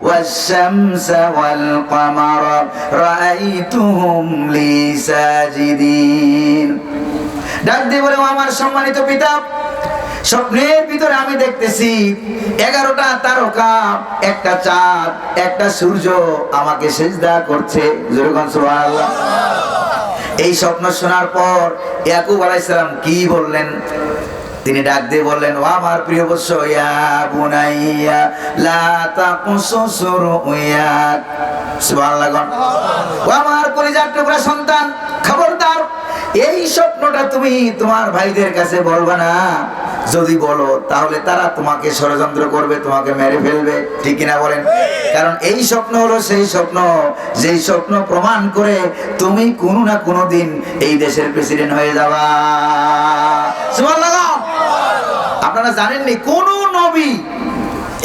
والشمس والقمر رأيتهم لي ساجدين ডাক দিয়ে বলে "ও আমার সম্মানিত পিতা স্বপ্নের ভিতরে আমি দেখতেছি এগারোটা তারকা একটা চাঁদ একটা সূর্য আমাকে সেজদা করছে যেরকম সুবহানাল্লাহ এই স্বপ্ন শোনার পর ইয়াকুব আলাইসালাম কি বললেন তিনি ডাক দিয়ে বললেন, ও আমার প্রিয় বৎস, ইয়া বুনাইয়া, লা তাকুসুস রুয়াক সুবহানাল্লাহ ও আমার টুকরা সন্তান, খবরদার, এই স্বপ্নটা তুমি তোমার ভাইদের কাছে বলবা না? যদি বলো, তাহলে তারা তোমাকে ষড়যন্ত্র করবে, তোমাকে মেরে ফেলবে। ঠিক কিনা বলেন? কারণ এই স্বপ্ন হলো সেই স্বপ্ন। যেই স্বপ্ন প্রমাণ করে তুমি কোনো না কোনো দিন এই দেশের প্রেসিডেন্ট হয়ে যাবা। আপনারা জানেননি, কোন নবী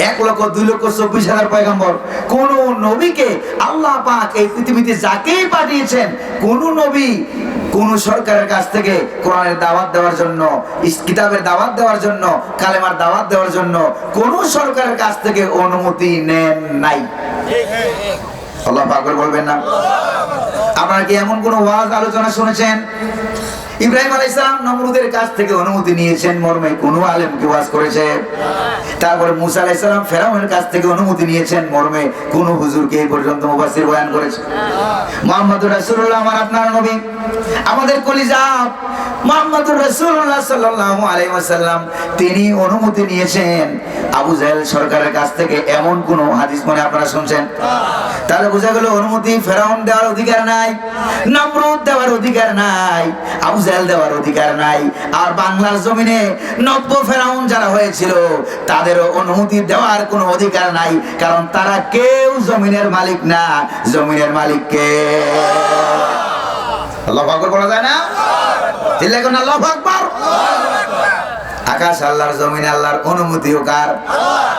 এক লক্ষ, দুই লক্ষ, চব্বিশ হাজার পয়গম্বর, কোন নবীকে আল্লাহ পাক এই পৃথিবীতে যাকেই পাঠিয়েছেন, কোন নবী কোন সরকারের কাছ থেকে কোরআনের দাওয়াত দেওয়ার জন্য কিতাবের দাওয়াত দেওয়ার জন্য, কালেমার দাওয়াত দেওয়ার জন্য কোন সরকারের কাছ থেকে অনুমতি নেন নাই। আল্লাহ পাক বলবেন না। আপনারা কি এমন কোন ওয়াজ, আলোচনা শুনেছেন? ইব্রাহিম আলাই ইসলাম নমরুদের কাছ থেকে অনুমতি নিয়েছেন। মর্মে কোন আলেম কি ওয়াজ করেছে? তারপরে মুসা আলাইসালাম ফেরাউনের কাছ থেকে অনুমতি নিয়েছেন। মর্মে কোন হুজুরকে এই পর্যন্ত মুবাসির বয়ান করেছে। মোহাম্মদ রাসুল্লাহ আমার আপনার নবী। আমাদের কলিজা মুহাম্মদুর রাসূলুল্লাহ সাল্লাল্লাহু আলাইহি ওয়াসাল্লাম, তিনি অনুমতি নিয়েছেন আবু জাহেল সরকারের কাছ থেকে এমন কোন হাদিস মানে আপনারা শুনছেন? তাহলে বোঝা গেল অনুমতি ফেরাউন দেওয়ার অধিকার নাই, নমরুদ দেওয়ার অধিকার নাই, আবু জাহেল দেওয়ার অধিকার নাই, আর বাংলার জমিনে নব্য ফেরাউন যারা হয়েছিল, তাদেরও অনুমতি দেওয়ার কোনো অধিকার নাই, কারণ তারা কেউ জমিনের মালিক না, জমিনের মালিক কে? আল্লাহ আকবার বলা যায় না? চিল্লাই কোন আল্লাহ আকবার। আকাশ আল্লাহর জমিন, আল্লাহর অনুমতি কার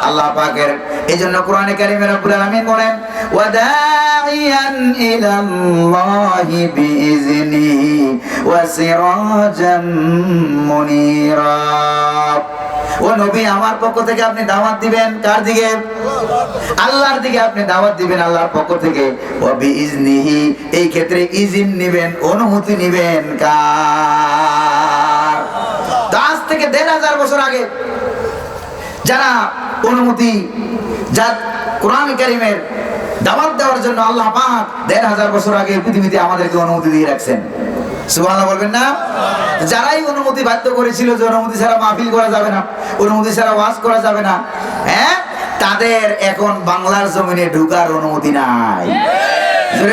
আল্লাহ পাকের। এই জন্য কোরআনে কারিমে রব্বুল আলামিন বলেন ও নবী, আমার পক্ষ থেকে আপনি দাওয়াত দিবেন কার দিকে? আল্লাহর দিকে আপনি দাওয়াত দিবেন আল্লাহর পক্ষ থেকে। ও বিইজনিহি এই ক্ষেত্রে ইজিন নেবেন, অনুমতি নেবেন কার? থেকে দেড় হাজার বছর আগে যারা অনুমতি যা কোরআন কারিমের দাওয়াত দেওয়ার জন্য আল্লাহ পাক দেড় হাজার বছর আগে পৃথিবীতে আমাদেরকে অনুমতি দিয়ে রাখছেন। যারাই অনুমতি বাধ্য করেছিল যে অনুমতি ছাড়া করা যাবে না, অনুমতি ছাড়া ওয়াজ করা যাবে না হ্যাঁ? তাদের এখন বাংলার জমিনে ঢুকার অনুমতি নাই।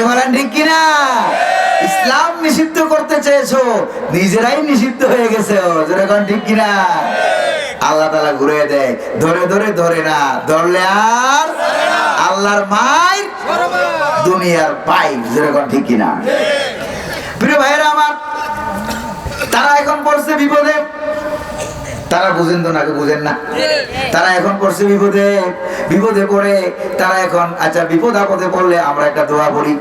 বলেন ঠিক কিনা? ইসলাম নিষিদ্ধ করতে চেয়েছো নিজেরাই নিষিদ্ধ হয়ে গেছে ঠিক কিনা? আল্লাহ তালা ঘুরে দেয় ধরে ধরে ধরে না ধরলে আর আল্লাহর মায়ের দুনিয়ার পাই যেরকম কোন ঠিক কিনা? প্রিয় ভাইয়েরা আমার তারা এখন পড়ছে বিপদে। তারা বুঝেন তো নাকি বুঝেন না। তারা এখন পড়ছে বিপদে বিপদে পড়ে তারা এখন আচ্ছা বিপদ আপদে পড়লে আমরা একটা দোয়া পড়ি।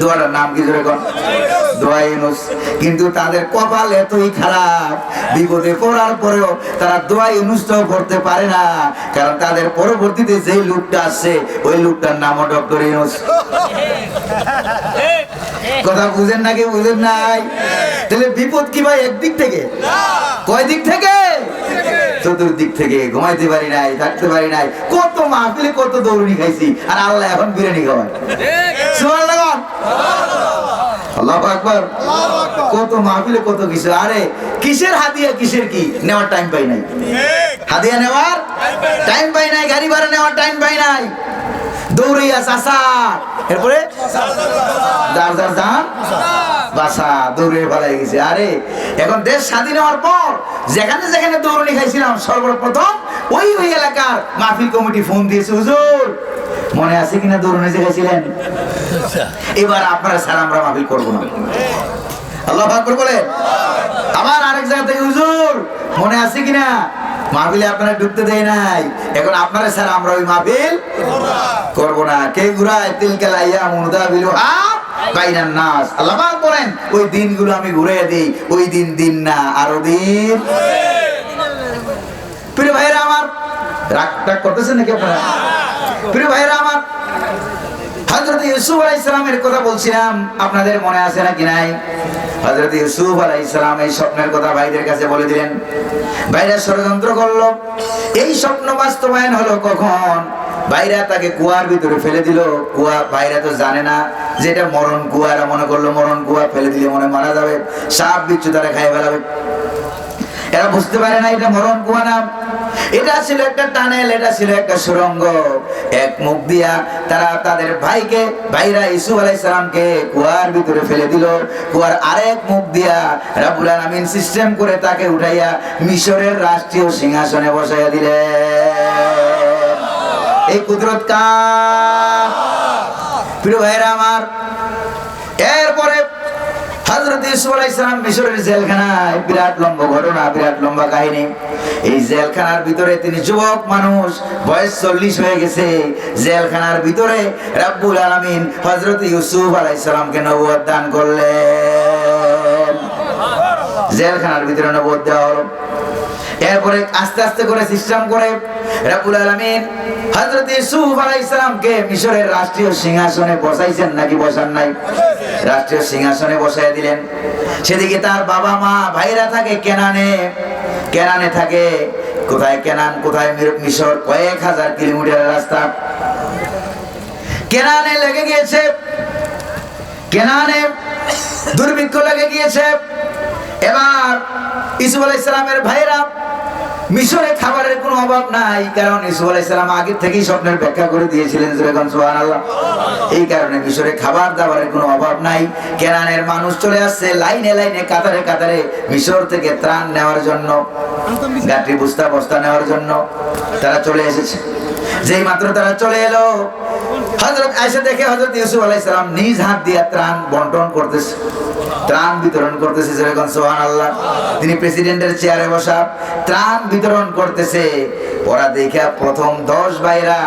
দোয়াটার নাম কি দোয়া ইউনুস। কিন্তু তাদের কপাল এতই খারাপ বিপদে পড়ার পরেও তারা দোয়া ইউনুসটাও পড়তে পারে না কারণ তাদের পরবর্তীতে যেই লোকটা আসছে ওই লোকটার নামও ডক্টর ইউনুস। কথা বুঝেন নাকি বুঝেন নাই? তাহলে বিপদ কি ভাই একদিক থেকে? কয় দিক থেকে? চতুর্দিক থেকে ঘুমাইতে পারি নাই থাকতে পারি নাই। কত মাহফিলে কত দৌড়ি খাইছি আর আল্লাহ এখন বিরিয়ানি খাওয়ান। আল্লাহু কত মাহফিলে কত কিছু। আরে কিসের হাতিয়া কিসের কি? নেওয়ার টাইম পাই নাই। হাতিয়া নেওয়ার টাইম পাই নাই গাড়ি ভাড়া নেওয়ার টাইম পাই নাই। দৌড়িয়া চাষা এরপরে? দৌড়ে ভালাই গেছে। আরে, এখন দেশ স্বাধীন হওয়ার পর যেখানে যেখানে দৌড়নি খাইছিলাম, সর্বপ্রথম ওই ওই এলাকার মাহফিল কমিটি ফোন দিয়েছে, হুজুর, মনে আছে কিনা দৌড়নে যে খাইছিলেন? এবার আপনারা স্যার আমরা মাহফিল করব না। আল্লাহ আকবর বলে আবার আরেক জায়গা থেকে, হুজুর, মনে আছে কিনা? মাহফিলে আপনারা ঢুকতে দেয় নাই। এখন আপনারা স্যার, আমরা ওই মাহফিল করব না। কে ঘুরায়? তিল কেলাইয়া মুদা বিলু ওই দিনগুলো আমি দিই। ওই দিন দিন না আমার টাগ করতেছেন নাকি আপনারা? আমার সালামের কথা বলছিলাম। আপনাদের মনে আছে নাকি নাই? হযরত ইউসুফ আলাইহিস সালাম এই স্বপ্নের কথা ভাইদের কাছে বলে দিলেন। ভাইরা ষড়যন্ত্র করল। এই স্বপ্ন বাস্তবায়ন হলো কখন? ভাইরা তাকে কুয়ার ভিতরে ফেলে দিল। কুয়া ভাইরা তো জানে না যে এটা মরণ কুয়া। এরা মনে করল মরণ কুয়া, ফেলে দিলে মনে মারা যাবে। সাপ বিচ্ছু তারা খাই ফেলাবে। এরা বুঝতে পারে না এটা মরণ কুয়া নাম। এটা ছিল একটা টানেল, এটা ছিল একটা সুরঙ্গ। এক মুখ দিয়া তারা তাদের ভাইকে, ভাইরা ইসু আলাইহিস সালামকে কুয়ার ভিতরে ফেলে দিল। কুয়ার আরেক মুখ দিয়া রাব্বুল আলামিন সিস্টেম করে তাকে উঠাইয়া মিশরের রাষ্ট্রীয় সিংহাসনে বসাইয়া দিলেন। এই কুদরত কা প্রিয় ভাইরা আমার হযরত ইউসুফ আলাইহিস সালাম মিশরের জেলখানায়, বিরাট লম্বা ঘটনা, বিরাট লম্বা কাহিনী। এই জেলখানার ভিতরে তিনি যুবক মানুষ, বয়স চল্লিশ হয়ে গেছে। জেলখানার ভিতরে রাব্বুল আলামিন হযরত ইউসুফ আলাইহিস সালামকে নবুয়ত দান করলেন। জেলখানার ভিতরে নবুয়ত দেওয়া হলো। এরপরে আস্তে আস্তে করে সিস্টেম করে রাব্বুল আলামিন হযরত ইউসুফ আলাইহিস সালামকে মিশরের রাষ্ট্রীয় সিংহাসনে বসাইছেন নাকি বসান নাই? রাষ্ট্রীয় সিংহাসনে বসাই দিলেন। সেদিকে তার বাবা মা ভাইরা থাকে কেনানে কেনানে থাকে। কোথায় কেনান, কোথায় মিশর? কয়েক হাজার কিলোমিটারের রাস্তা। কেনানে লেগে গিয়েছে। কেনানে দুর্ভিক্ষ লেগে গিয়েছে। এবার ইসুফ আলাইহিস সালামের ভাইরা মিশরে খাবারের কোনো অভাব নাই, কারণ ইসু আলাইহিস সালাম আগে থেকেই স্বপ্নের ব্যাখ্যা করে দিয়েছিলেন যখন সুবহানাল্লাহ। এই কারণে মিশরে খাবার দাবারের কোনো অভাব নাই কেনানের মানুষ চলে আসছে লাইনে লাইনে, কাতারে কাতারে মিশর থেকে ত্রাণ নেওয়ার জন্য গাঠি বুস্তা বস্তা নেওয়ার জন্য তারা চলে এসেছে। যেই মাত্র তারা চলে এলো, হযরত আয়েশা দেখে হযরত ইউসুফ আলাইহিস সালাম নিজ হাত দিয়ে ত্রাণ বন্টন করতেছে। ত্রাণ বিতরণ করতেছে যেরকম সোহান আল্লাহ তিনি প্রেসিডেন্টের চেয়ারে বসা ত্রাণ বিতরণ করতেছে। ওরা দেখা প্রথম দশ ভাইরা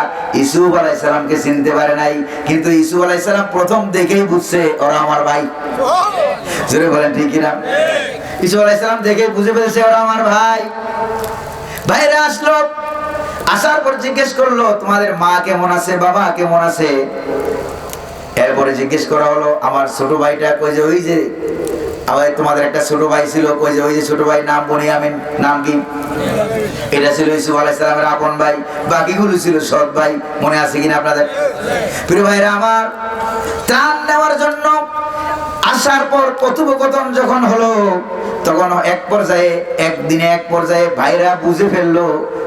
ইসুফ আলাইসালামকে চিনতে পারে নাই, কিন্তু ইসুফ আলাইসালাম প্রথম দেখেই বুঝছে ওরা আমার ভাই। জোরে বলেন, ঠিক কিনা? ইসুফ আলাইসালাম দেখে বুঝে ফেলেছে ওরা আমার ভাই। ভাইরা আসলো, আসার পর জিজ্ঞেস করল, তোমাদের মা কেমন আছে? বাবা কেমন আছে? এরপরে জিজ্ঞেস করা হলো, আমার ছোট ভাইটা কই যে ওই যে, আবার তোমাদের একটা ছোট ভাই ছিল, কই যে ওই যে ছোট ভাই নাম বনিয়ামিন নাম কি? এটা ছিল ইসুফ আলাইহিস সালামের আপন ভাই, বাকিগুলো ছিল সৎ ভাই, মনে আছে কিনা আপনাদের? প্রিয় ভাইরা আমার, ত্রাণ নেওয়ার জন্য আসার পর কথোপকথন যখন হলো তখন এক পর্যায়ে, একদিনে এক পর্যায়ে ভাইরা বুঝে ফেলল,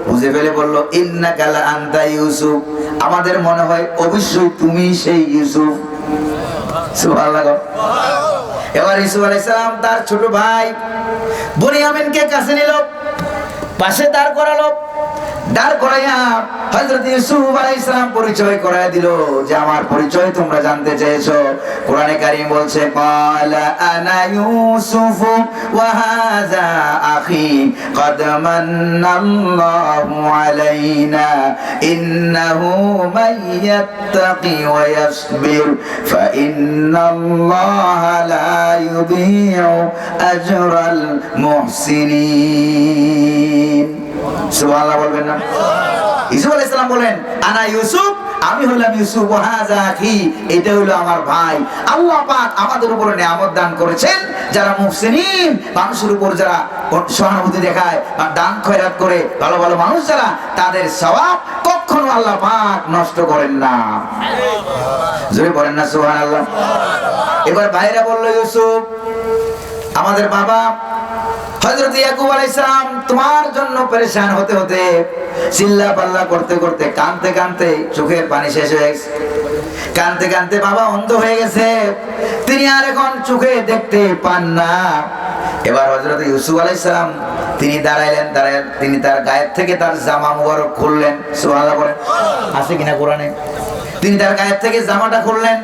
বুঝে ফেলে বলল ইন্না কালা আন্তা ইউসুফ। আমাদের মনে হয় অবশ্যই তুমি সেই ইউসুফ। এবার ইসুফ আলাইসালাম তার ছোট ভাই বনিয়ামিনকে কাছে নিল, পাশে দাঁড় করালো। দাঁড় করাইয়া হযরত ইউসুফ আলাইহিস সালাম পরিচয় করায় দিল যে আমার পরিচয় তোমরা জানতে চেয়েছো কোরআনে কারীম বলছে ক্বালা আনা ইউসুফ ওয়া হাযা আখি قد من الله علينا إنه من يتقي ويصبر فإن الله لا يضيع أجر المحسنين বলবেন না? ইসুফ বলেন, আনা ইউসুফ? আমি ইউসুফ এটা আমার ভাই। আল্লাহ পাক আমাদের উপর নিয়ামত দান করেছেন। যারা মানুষের উপর যারা সহানুভূতি দেখায় বা দান খয়রাত করে, ভালো ভালো মানুষ যারা, তাদের সওয়াব কখনো আল্লাহ পাক নষ্ট করেন না। জোরে বলেন না এবার ভাইরা বলল, ইউসুফ, আমাদের বাবা হযরত ইয়াকুব আলাইহিস সালাম তোমার জন্য পরেশান হতে হতে চিল্লা পাল্লা করতে করতে কানতে কানতে চোখের পানি শেষ হয়ে গেছে। কানতে কানতে বাবা অন্ধ হয়ে গেছে। তিনি আর এখন চোখে দেখতে পান না। এবার হযরত ইউসুফ আলাইহিস সালাম তিনি দাঁড়াইলেন দাঁড়ায় তিনি তার গায়ের থেকে তার জামা মুবারক খুললেন। সুবহানাল্লাহ বলেন আছে কিনা কোরআনে? তিনি তার গায়ের থেকে জামাটা খুললেন।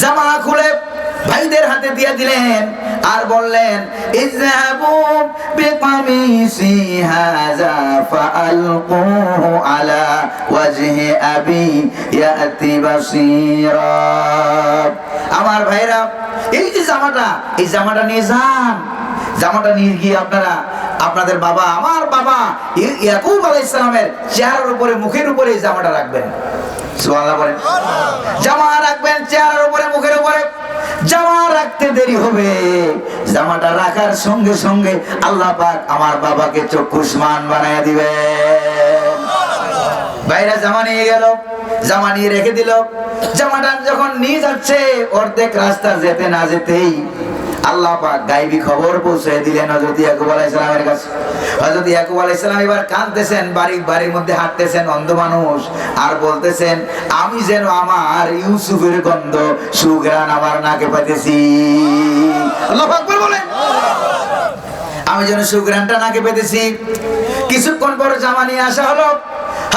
জামা খুলে ভাইদের হাতে দিয়ে দিলেন। আর বললেন আলা আমার ভাইরা, এই যে জামাটা, এই জামাটা নিয়ে যান। জামাটা নিয়ে গিয়ে আপনারা, আপনাদের বাবা, আমার বাবা ইয়াকুব আলাইহিস সালামের চেহারার উপরে, মুখের উপরে এই জামাটা রাখবেন। জামা রাখবেন চেহারার উপরে, মুখের উপরে। জামা রাখতে দেরি হবে। জামাটা রাখার সঙ্গে সঙ্গে আল্লাহ পাক আমার বাবাকে চক্ষুষ্মান বানায় দিবে। বাইরে জামা নিয়ে গেল, জামা নিয়ে রেখে দিল। জামাটা যখন নিয়ে যাচ্ছে, অর্ধেক রাস্তা যেতে না যেতেই আল্লাহ পাক গাইবি খবর পৌঁছে দিলেন হযরত ইয়াকুব আলাইহিস সালামের কাছে। হযরত ইয়াকুব আলাইহিস সালাম এবার কাঁদতেছেন, বাড়ি বাড়ির মধ্যে হাঁটতেছেন, অন্ধ মানুষ, আর বলতেছেন, আমি যেন আমার ইউসুফের গন্ধ সুগ্রান আমার নাকে পাইতেছি আল্লাহু আকবার বলেন। আমি যেন সুগ্রানটা নাকে পেতেছি। কিছুক্ষণ পর জামা নিয়ে আসা হলো।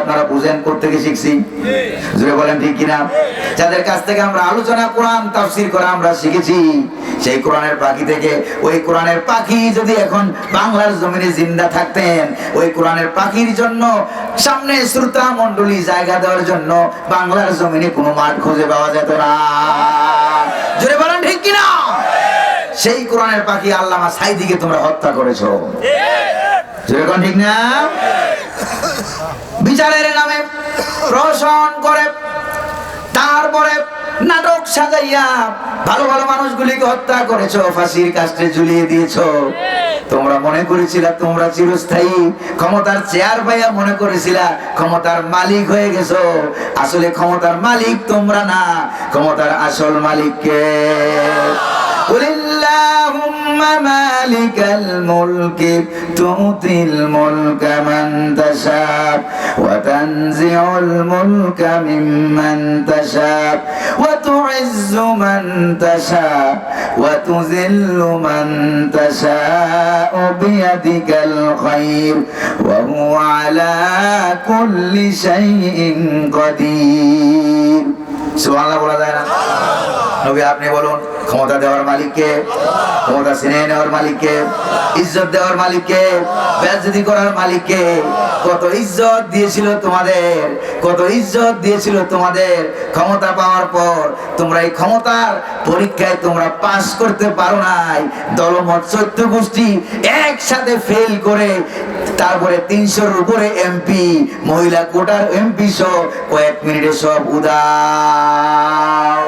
আপনারা বুঝেন করতে শিখছি? বলেন ঠিক কিনা? যাদের কাছ থেকে আমরা আলোচনা, কোরআন, তাফসীর করে আমরা শিখেছি, সেই কোরআনের পাখি থেকে, ওই কোরআনের পাখি যদি এখন বাংলার জমিনে জিন্দা থাকতেন, ওই কোরআনের পাখির জন্য সামনে শ্রোতা মন্ডলী জায়গা দেওয়ার জন্য বাংলার জমিনে কোনো মাঠ খুঁজে পাওয়া যেত না। জোরে বলেন, ঠিক কিনা? সেই কোরআনের পাখি আল্লামা সাইদিকে তোমরা হত্যা করেছ। ঠিক না বিচারের নামে রোশন করে, তারপরে নাটক সাজাইয়া ভালো ভালো মানুষগুলিকে হত্যা করেছ, ফাঁসির কাস্টে ঝুলিয়ে দিয়েছ। তোমরা মনে করেছিলা তোমরা চিরস্থায়ী, ক্ষমতার চেয়ার পাইয়া মনে করেছিলা ক্ষমতার মালিক হয়ে গেছো। আসলে ক্ষমতার মালিক তোমরা না, ক্ষমতার আসল মালিককে। বলিল مالك الملك تؤتي الملك من تشاء وتنزع الملك ممن تشاء وتعز من تشاء وتذل من تشاء بيدك الخير وهو على كل شيء قدير سبحان الله বলা যায় না নবী আপনি বলুন ক্ষমতা দেওয়ার মালিককে, ক্ষমতা ছিনিয়ে নেওয়ার মালিককে, ইজ্জত দেওয়ার মালিককে, বেজ্জতি করার মালিককে, কত ইজ্জত দিয়েছিল তোমাদের, কত ইজ্জত দিয়েছিল তোমাদের ক্ষমতা পাওয়ার পর, তোমরা এই ক্ষমতার পরীক্ষায় তোমরা পাস করতে পারো নাই। দলমত চৈত্য গোষ্ঠী একসাথে ফেল করে, তারপরে তিনশোর উপরে এমপি মহিলা কোটার এমপি সহ কয়েক মিনিটে সব উদাও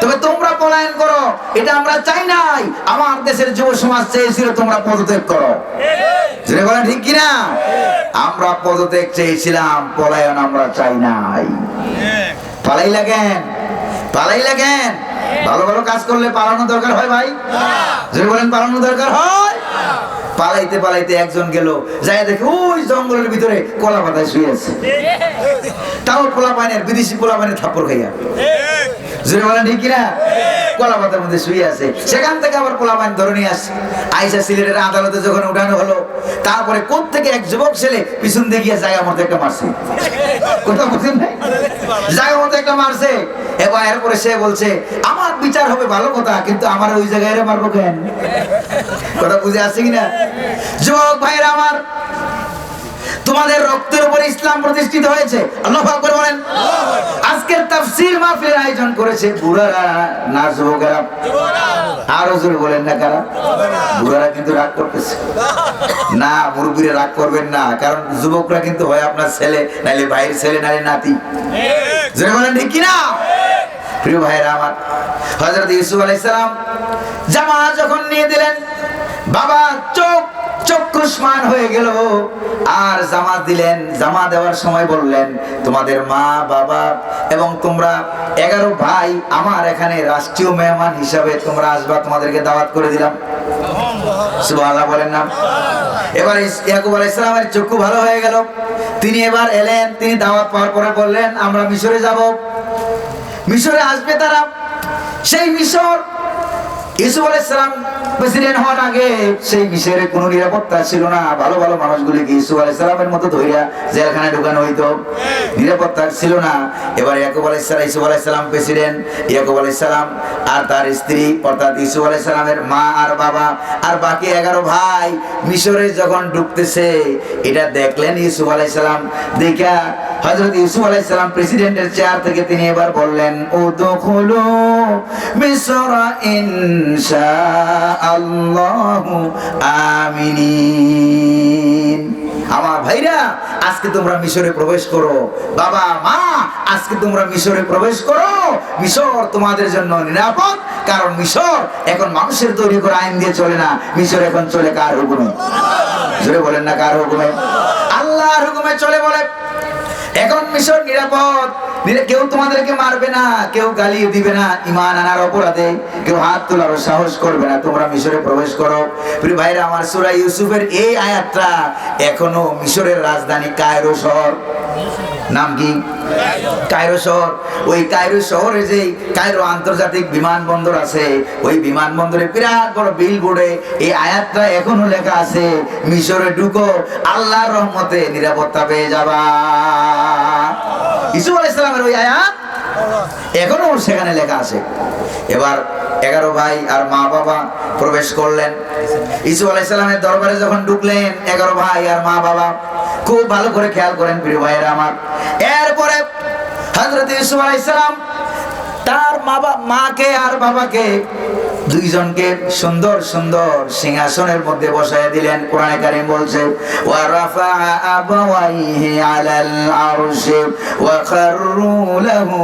তবে তোমরা পলায়ন করো। এটা আমরা চাই নাই। আমার দেশের যুব সমাজ চেয়েছিল তোমরা পদত্যাগ করো। ঠিক কিনা? আমরা পদত্যাগ চেয়েছিলাম, পলায়ন আমরা চাই নাই। পালাই লাগেন পালাই লাগেন। ভালো ভালো কাজ করলে পালানো দরকার হয় ভাই? যেটা বলেন পালানো দরকার হয়? পালাইতে পালাইতে একজন গেল যাই দেখে ওই জঙ্গলের ভিতরে কলা পাতায় শুয়ে আছে। তাও পোলা পানের বিদেশি পোলা পানের থাপ্পড় খাইয়া। মধ্যে শুয়ে আছে। সেখান থেকে আইসা সিলেটের আদালতে যখন হলো, তারপরে কোন থেকে এক যুবক ছেলে পিছন দিয়ে গিয়ে জায়গা মধ্যে একটা মারছে। কোথাও বুঝছেন নাই? জায়গা মধ্যে একটা মারছে। এবার এরপরে সে বলছে, আমার বিচার হবে ভালো কথা, কিন্তু আমার ওই জায়গায় মারবো কেন? কথা বুঝে আসছে কিনা? যুবক ভাইয়ের আমার তোমাদের রক্তের উপর ইসলাম প্রতিষ্ঠিত হয়েছে। আজকের তাফসীর মাহফিলের আয়োজন করেছে বুড়ারা, না যুবকেরা? আরও জোরে বলেন না কারা? বুড়ারা কিন্তু রাগ করতেছে। না রাগ করবেন না, কারণ যুবকরা কিন্তু হয় আপনার ছেলে, নাইলে ভাইয়ের ছেলে, নাইলে নাতি। জোরে বলেন ঠিক কিনা? প্রিয় আমার, হযরত ইউসুফ জামা যখন নিয়ে দিলেন বাবা চোখ চক্ষুষ্মান হয়ে গেল। আর জামা দিলেন জামা দেওয়ার সময় বললেন, তোমাদের মা, বাবা এবং তোমরা এগারো ভাই আমার এখানে রাষ্ট্রীয় মেহমান হিসাবে তোমরা আসবা, তোমাদেরকে দাওয়াত করে দিলাম। সুবহানাল্লাহ বলেন না। এবার ইয়াকুব আলাইহিস সালামের চক্ষু ভালো হয়ে গেল। তিনি এবার এলেন, তিনি দাওয়াত পাওয়ার পরে বললেন, আমরা মিশরে যাব। মিশরে আসবে তারা। সেই মিশর ইসুফ আলাইসালাম প্রেসিডেন্ট হওয়ার আগে সেই মিশরের কোনো নিরাপত্তা ছিল না। ভালো ভালো মানুষগুলিকে ইসুফ আলাইসালামের মতো ধইরা জেলখানায় ঢুকানো হইতো। নিরাপত্তা ছিল না। এবার ইয়াকুব আলাইসালাম ইসুফ আলাইসালাম প্রেসিডেন্ট। ইয়াকুব আলাইসালাম আর তার স্ত্রী, অর্থাৎ ইসুফ আলাইসালামের মা আর বাবা আর বাকি এগারো ভাই মিশরে যখন ঢুকতেছে, এটা দেখলেন ইসুফ আলাইসালাম দেখা হজরত ইউসুফ আলাইসালাম প্রেসিডেন্টের চেয়ার থেকে তিনি এবার বললেন, ও তো খুলো মিশরা ইনশা আল্লাহু আমিনিন। আমার ভাইরা, আজকে তোমরা মিশরে প্রবেশ করো। বাবা, মা, আজকে তোমরা মিশরে প্রবেশ করো। মিশর তোমাদের জন্য নিরাপদ, কারণ মিশর এখন মানুষের তৈরি করা আইন দিয়ে চলে না। মিশর এখন চলে কার হুকুমে? জোরে বলেন না কার হুকুমে? আল্লাহর হুকুমে চলে বলে। এখন মিশর নিরাপদ। নিরা- কেউ তোমাদেরকে মারবে না, কেউ গালি দিবে না। ইমান আনার অপরাধে কেউ হাত তোলার সাহস করবে না। তোমরা মিশরে প্রবেশ করো। প্রিয় ভাইরা, আমার সুরা ইউসুফের এই আয়াতটা এখনও মিশরের রাজধানী কায়রো শহর। নাম কি? কায়রো শহর। ওই কায়রো শহরে যে কায়রো আন্তর্জাতিক বিমানবন্দর আছে, ওই বিমানবন্দরে বিরাট বড় বিল বোর্ডে এই আয়াতটা এখনও লেখা আছে, মিশরে ঢুকো, আল্লাহর রহমতে নিরাপত্তা পেয়ে যাবা। ইসুফ আলাইসালামের ওই আয়াত এখনও সেখানে লেখা আছে। এবার এগারো ভাই আর মা বাবা প্রবেশ করলেন। ইসু আলাইসালামের দরবারে যখন ঢুকলেন এগারো ভাই আর মা বাবা, খুব ভালো করে খেয়াল করেন প্রিয় ভাইয়েরা আমার। এরপরে হজরত ইসু আলাইসালাম তার মা মাকে আর বাবাকে দুইজনকে সুন্দর সুন্দর সিংহাসনের মধ্যে বসায় দিলেন। কোরআনে কারিম বলছে, ওয়া রাফা আলাল ওয়া লাহু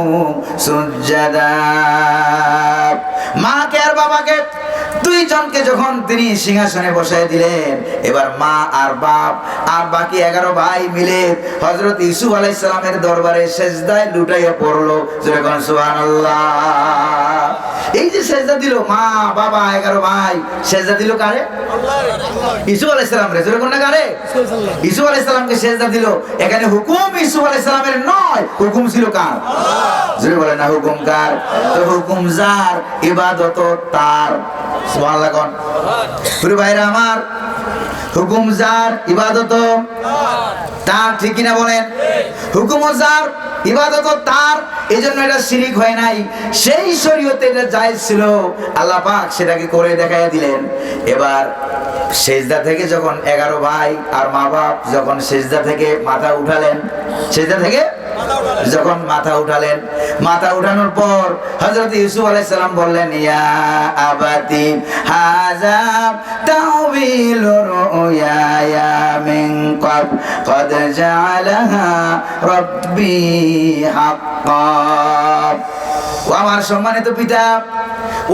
মাকে আর বাবাকে দুইজনকে যখন তিনি সিংহাসনে বসায় দিলেন, এবার মা আর বাপ আর বাকি এগারো ভাই মিলে হজরত ইসুফ আলাইসালামের দরবারে সেজদায় লুটাইয়া পড়ল। যেরকম সুহান এই যে সেজদা দিল মা বাবা এগারো ভাই সেজদা দিল কারে ইসু আলাইসালাম রে কোন কারে ইসুফ আলাইসালামকে সেজদা দিল এখানে হুকুম ইসুফ আলাইসালামের নয় হুকুম ছিল কার জোরে বলে না হুকুম কার তো হুকুম যার ইবাদত তার সুবহানাল্লাহ কোন ভাইরা আমার হুকুম যার ইবাদত তার, ঠিক কিনা বলেন? হুকুম যার ইবাদত তার এই জন্য এটা শিরিক হয় নাই। সেই শরীয়তে এটা জায়েজ ছিল। আল্লাহ পাক সেটাকে করে দেখাইয়া দিলেন। এবার সেজদা থেকে যখন এগারো ভাই আর মা বাপ যখন সেজদা থেকে মাথা উঠালেন, সেজদা থেকে যখন মাথা উঠালেন, মাথা উঠানোর পর হজরত ইউসুফ আলাই সালাম বললেন, ইয়া আবাতি হাযা তাওবিল রুয়ায়া ক্বাব قد জাআলাহা রাব্বি হাক্কান ও আমার সম্মানিত পিতা,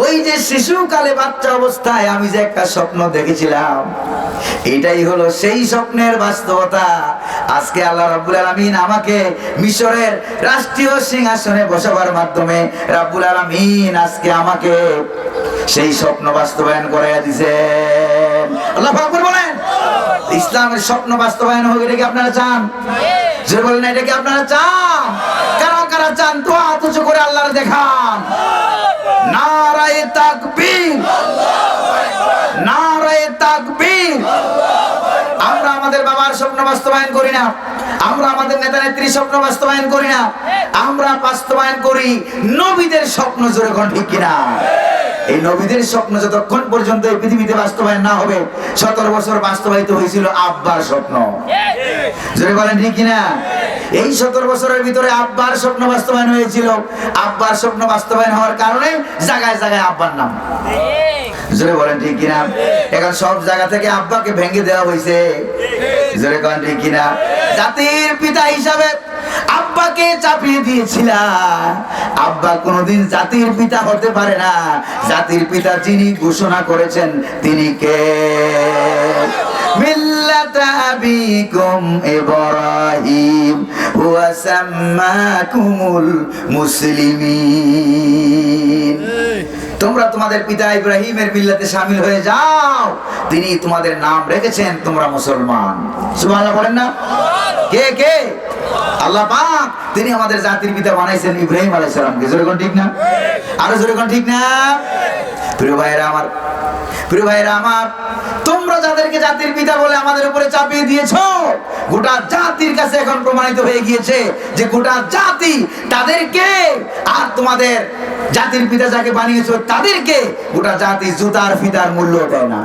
ওই যে শিশুকালে বাচ্চা অবস্থায় আমি যে একটা স্বপ্ন দেখেছিলাম, এটাই হলো সেই স্বপ্নের বাস্তবতা। আজকে আল্লাহ রাব্বুল আলামিন আমাকে মিশরের রাষ্ট্রীয় সিংহাসনে বসাবার মাধ্যমে রাব্বুল আলামিন আজকে আমাকে সেই স্বপ্ন বাস্তবায়ন করাইয়া দিয়েছেন আল্লাহ আকবার বলেন, ইসলামের স্বপ্ন বাস্তবায়ন হোক, এটা কি আপনারা চান? যে বলেন এটা কি আপনারা চান? কারা কারা চান তো উঁচু করে আল্লাহর দেখান। নারায়ে তাকবীর। নারায়ে তাকবীর। আমরা আমাদের বাবার স্বপ্ন বাস্তবায়ন করি না। আমরা আমাদের নেতা নেত্রীর স্বপ্ন বাস্তবায়ন করি না। আমরা বাস্তবায়ন করি নবীদের স্বপ্ন জোরে কোন ঠিক কিনা। এই নবীদের স্বপ্ন যতক্ষণ পর্যন্ত এই পৃথিবীতে বাস্তবায়ন না হবে, সতেরো বছর বাস্তবায়িত হয়েছিল আব্বার স্বপ্ন। জোরে বলেন ঠিক কিনা? এই সতেরো বছরের ভিতরে আব্বার স্বপ্ন বাস্তবায়ন হয়েছিল। আব্বার স্বপ্ন বাস্তবায়ন হওয়ার কারণে জায়গায় জায়গায় আব্বার নাম। জোরে বলেন ঠিক কিনা? এখন সব জায়গা থেকে আব্বাকে ভেঙে দেওয়া হয়েছে। জোরে কন ঠিক কিনা? জাতির পিতা হিসাবে আব্বাকে চাপিয়ে দিয়েছিল আব্বা কোনোদিন জাতির পিতা হতে পারে না। জাতির পিতা যিনি ঘোষণা করেছেন, তিনি কে? তোমরা তোমাদের পিতা ইব্রাহিমের মিল্লাতে সামিল হয়ে যাও। তিনি তোমাদের নাম রেখেছেন, তোমরা মুসলমান। সুবহানাল্লাহ বলেন না। কে কে? আল্লাহ পাক, তিনি আমাদের জাতির পিতা বানাইছেন ইব্রাহিম আলাইহিস সালামকে জোরে কোন ঠিক না? আরও জোরে কোন ঠিক না? প্রিয় ভাইয়েরা আমার, প্রিয় ভাইয়েরা আমার, তোমরা যাদেরকে জাতির পিতা বলে আমাদের উপরে চাপিয়ে দিয়েছ, গোটা জাতির কাছে এখন প্রমাণিত হয়ে গিয়েছে যে গোটা জাতি তাদেরকে আর তোমাদের জাতির পিতা যাকে বানিয়েছো, তাদেরকে গোটা জাতি জুতার ফিতার মূল্য দেয় না।